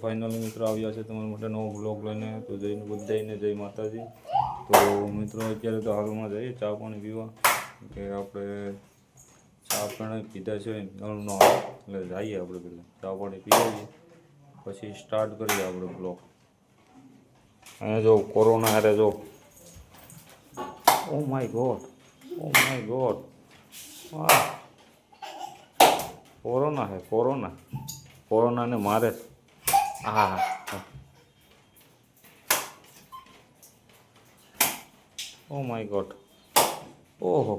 Final મિત્રો આવ્યા છે તમારા માટે નવો બ્લોગ લઈને, તો જઈને બધાને જય માતાજી. તો મિત્રો અત્યારે તો હાલમાં જઈએ, ચા પાણી પીવા. કે આપણે ચા પાણી પીધા છે, નળનો એટલે જઈએ આપણે પહેલાં ચા પાણી પી આવીએ. પછી સ્ટાર્ટ કરીએ આપણે બ્લોગ અહીંયા જો કોરોના હારે જો. ઓ my god oh my god corona હે કોરોના કોરોનાને મારે. હા ઓ માય ગોડ ઓહો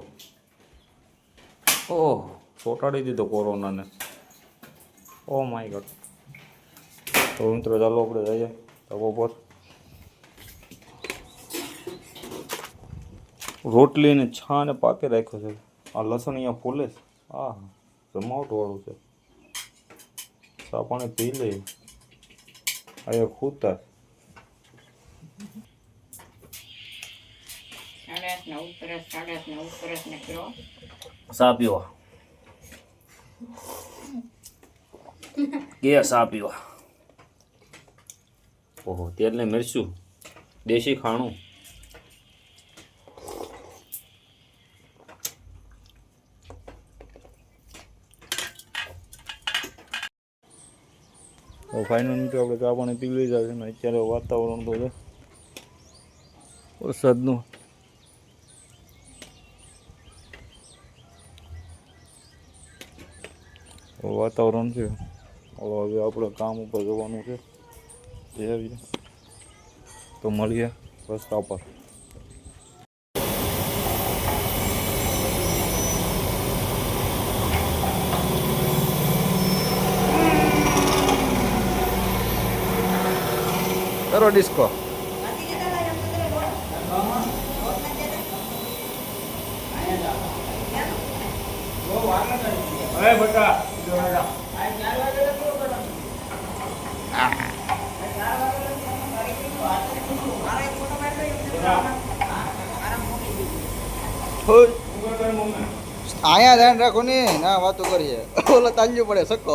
ઓહો ચોંટાડી દીધો કોરોનાને. ઓ માય ગોડ તો મિત્રો, ચાલો આપણે જઈએ તવો પર. રોટલીને છાને પાકે રાખ્યો છે. આ લસણ અહીંયા ફૂલે છે. હા જમાવટ વાળું છે પાણી પી લઈએ. અહીંયા ખૂતર ચા પીવા કે ચા પીવા ઓહો તેલ ને મિરચું દેશી ખાણું ફાઇનલ મિત્રો આપણે ચા પાણી પી લીધા છે ને અત્યારે વાતાવરણ તો છે. વરસાદનું. વાતાવરણ છે. હવે આપણે કામ ઉપર જવાનું છે. તો મળીએ રસ્તા પર. કરો ડિસ્કો અહીંયા ધ્યાન રાખો ને. ના વાતો કરીએ. ઓલો તાલ્યું પડે સક્કો.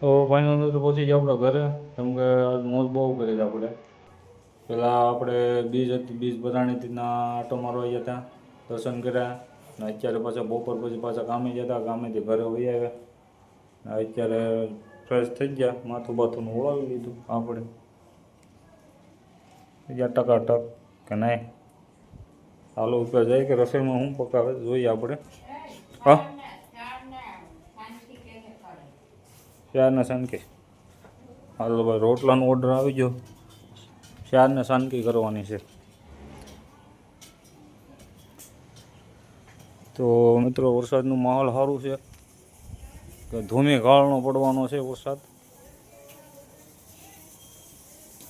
તો ફાઇનલ તો પહોંચી ગયા આપણે ઘરે. કેમ કે મોજ બહુ કરી આપણે. પહેલાં આપણે બીજ હતી, બીજ બધાણીના આટો મારવા ગયા હતા, દર્શન કર્યા. ને અત્યારે પાછા બપોર પછી પાછા કામે જતા કામેથી ઘરે વહી આવ્યા. અત્યારે ફ્રેશ થઈ ગયા. માથું બાથું ઓળાવી લીધું આપણે. બીજા ટકાટક કે નહીં. હાલો, ઉપર જાય કે રસોઈમાં શું પકાવે? જોઈએ આપણે. હા? ચારને સાનકી. હાલો ભાઈ રોટલાનો ઓર્ડર આવી ગયો. ચારને સાનકી કરવાની છે. તો મિત્રો, વરસાદનું માહોલ સારું છે. કે ધૂમી ગાળનો પડવાનો છે વરસાદ.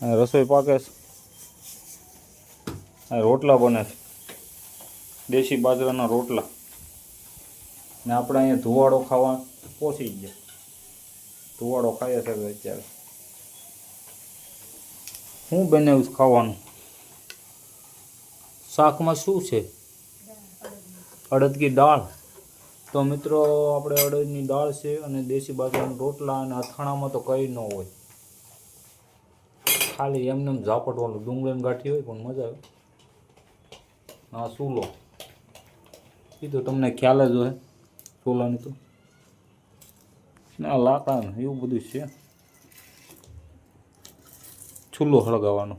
રસોઈ પાકે છે. રોટલા બને છે. દેશી બાજરાના રોટલા. ને આપણે અહીંયા ધુવાડો ખાવા પહોંચી ગયા. ધુવાડો ખાઈએ છે અત્યારે. શું બનાવ્યું ખાવાનું? શાકમાં શું છે? અડદની દાળ. તો મિત્રો, આપણે અડદની દાળ છે અને દેશી બાજરાના રોટલા અને અથાણામાં તો કંઈ ન હોય. ખાલી એમને એમ ઝાપટવાનું, ડુંગળીની ગાંઠી હોય પણ મજા આવે. હા સૂલો એ તો તમને ખ્યાલ જ હોય સોલાની તો. ના લાકડા એવું બધું છે ચૂલો સળગાવવાનો